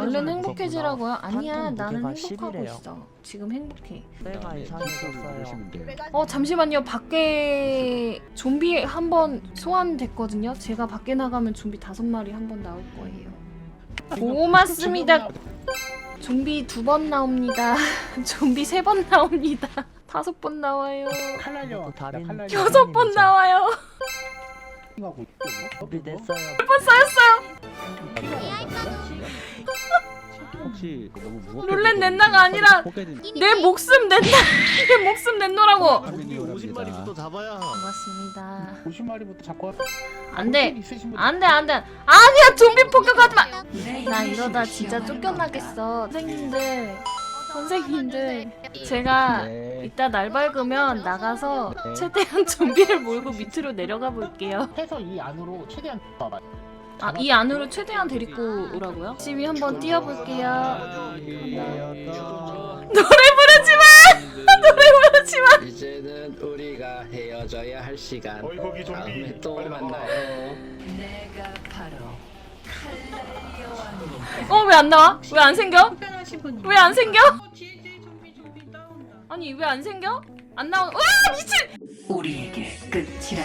얼른 행복해지라고요? 아니야 나는 행복하고 10이래요. 있어 지금 행복해 내가 이상해졌어요. 그러시면 돼요. 어 잠시만요 밖에 좀비 한 번 소환됐거든요 제가 밖에 나가면 좀비 다섯 마리 한 번 나올 거예요 고맙습니다 좀비 두 번 나옵니다 좀비 세 번 나옵니다 다섯 번 나와요 칼 날려. 다른. 여섯 번 나와요 하고 있거든요. 준비됐어요. 몇 번 쌓였어요 혹시 너무 무겁게 룰렛 낸다가 아니라 내 목숨 낸다. 내 목숨 낸노라고. 오랍니다. 50마리부터 잡아야. 고맙습니다. 50마리부터 잡고 안 돼. 있으신 분 안 돼 안 돼. 아니야 좀비 폭격하지 마 나 이러다 진짜 쫓겨나겠어. 선생님들 선생님들 제가 네. 이따 날 밝으면 나가서 네. 최대한 좀비를 몰고 밑으로 내려가 볼게요. 해서 이 안으로 최대한 봐봐. 아 이 안으로 최대한 데리고 오라고요? 열심히 한번 뛰어볼게요 노래 부르지 마 노래 부르지 마 이제는 우리가 헤어져야 할 시간 어이 거기 좀비 다음에 또 빨리 나와. 만나요 어왜 안 나와? 왜 안 생겨? 왜안 생겨? 뒤에 뒤에 좀비 좀비 따온다. 아니 왜 안 생겨? 안 나오 와 미친 우리에게 끝이란